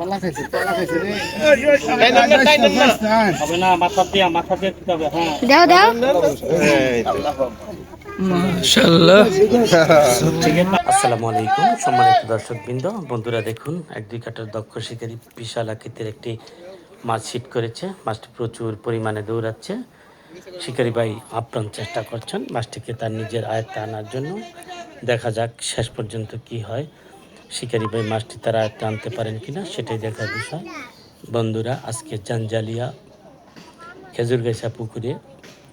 তলা খাইছে তলা খাইছে রে। হবে না মাথা দিয়া মাথা দিয়ে দিতে হবে হ্যাঁ। দাও দাও। আসসালামু আলাইকুম সম্মানিত দর্শকবৃন্দ। বন্ধুরা দেখুন এক দুই কাটার দক্ষ শিকারী বিশাল আকৃতির একটি মাছ হিট করেছে। মাছটি প্রচুর পরিমাণে দৌড়াচ্ছে। শিকারী ভাই আপ্রাণ চেষ্টা করছেন। মাছটিকে তার নিজের আয়ত্তে আনার জন্য। দেখা যাক শেষ পর্যন্ত কি হয়। শিকারী ভাই মাছটি তারা আনতে পারেন কিনা সেটাই দেখার বিষয়। বন্ধুরা, আজকে জানজালিয়া খেজুরগাছা পুকুরে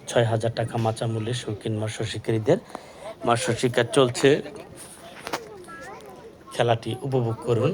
ছয় হাজার টাকা মাচা মূল্যে শৌখিন মৎস্য শিকারীদের মৎস্য শিকার চলছে। খেলাটি উপভোগ করুন।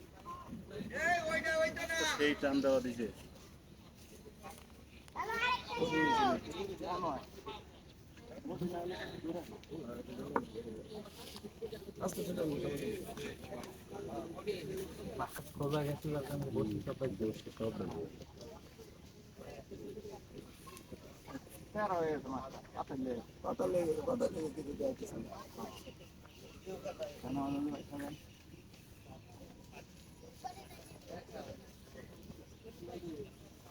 সেই টান দেওয়া দিছে। মাছ পাতলে পাতলে পাতলে কিছু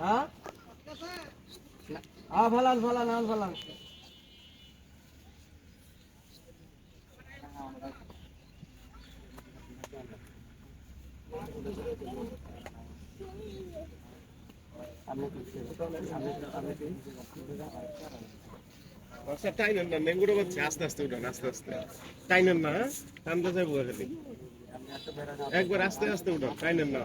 হ্যাঁ? ফালান ফালান হাল ফালান। টাইনেন না নেঙ্গুড়ো বাচ্চা আস্তে আস্তে উঠান, আস্তে আস্তে। টাইনেন না টানতে যাব খালি একবার আস্তে আস্তে উঠান টাইনেন না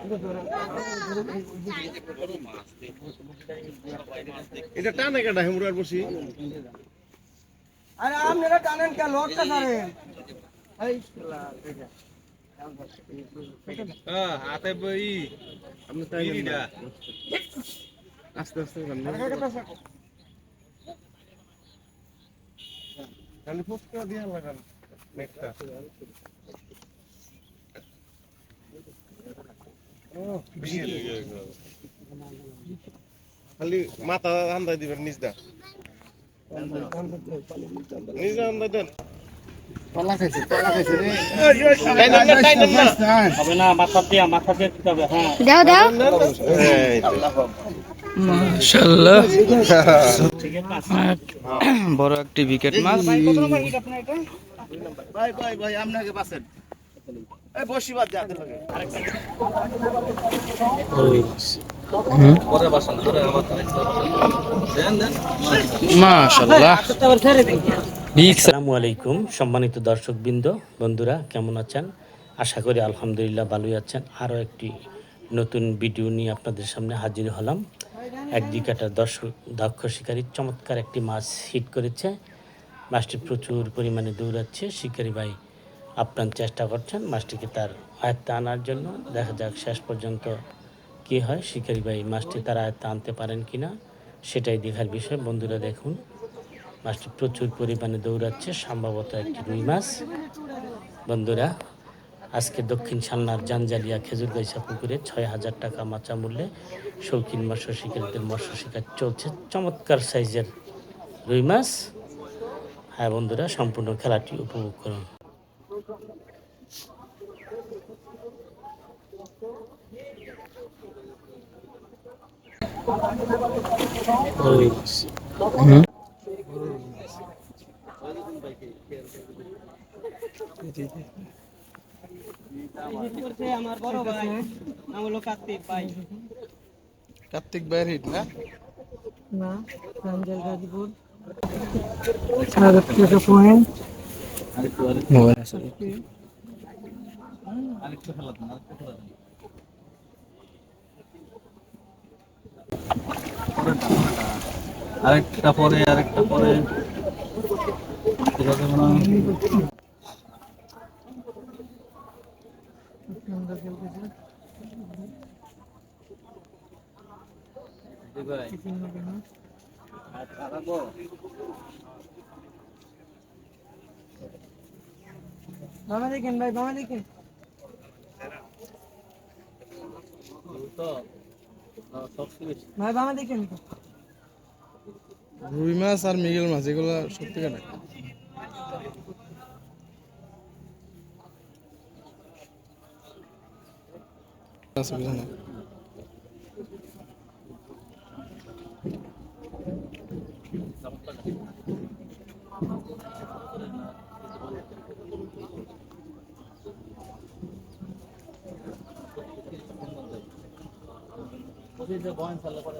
এটা টানে কাটা হেমুরার বসি? আরে, আপনারা টানেন কে। হ্যাঁ হাতে বই আপনি টাইনেন না আস্তে আস্তে উঠান খালি ফুসকা দিয়ে লাগান নেকটা ও বিয়ে খালি মাথা আন্দাজ দিবেন নিজদা নিজদা আন্দাজ দেন তলা খাইছে তলা খাইছে রে। টাইনেন না টাইনেন না হবে না মাথা দিয়া মাথা দিয়ে দিতে হবে হ্যাঁ। দাও দাও। বড় একটি উইকেট মাছ। ভাই ভাই ভাই আপনাকে বাসেন এই বসিবাদ যাতে লাগে আসসালামু আলাইকুম, সম্মানিত দর্শকবৃন্দ, বন্ধুরা, কেমন আছেন? আশা করি আলহামদুলিল্লাহ ভালোই আছেন। আরও একটি নতুন ভিডিও নিয়ে আপনাদের সামনে হাজির হলাম। এক দিকাটার দর্শক, দক্ষ শিকারী চমৎকার একটি মাছ হিট করেছে। মাছটি প্রচুর পরিমাণে দৌড়াচ্ছে। শিকারী ভাই আপ্রাণ চেষ্টা করছেন মাছটিকে তার আয়ত্তে আনার জন্য। দেখা যাক শেষ পর্যন্ত কি হয়। শিকারী ভাই মাছটি তার আয়ত্তে আনতে পারেন কিনা, সেটাই দেখার বিষয়। বন্ধুরা, দেখুন। মাছটি প্রচুর পরিমাণে দৌড়াচ্ছে, সম্ভবত একটি রুই মাছ। বন্ধুরা, আজকে দক্ষিণ সান্নার জানজালিয়া খেজুরগাইসা পুকুরে ছয় হাজার টাকা মাচা মূল্যে শৌখিন মৎস্য শিকারীদের মৎস্য শিকার চলছে। চমৎকার সাইজের রুই মাছ। হ্যাঁ বন্ধুরা, সম্পূর্ণ খেলাটি উপভোগ করুন। রুই মাছ আমার বড় ভাই নাম হলো কার্তিক ভাই কার্তিক ভাইয়ের হিট না? না রামজাল গাজীপুর। আরেকটা পরে আরেকটা পরে। ভাই বাবা ভাই দেখেন রুই মাছ আর মিগেল মাছ এগুলো সত্যি কাটা আছে বুঝে না পরে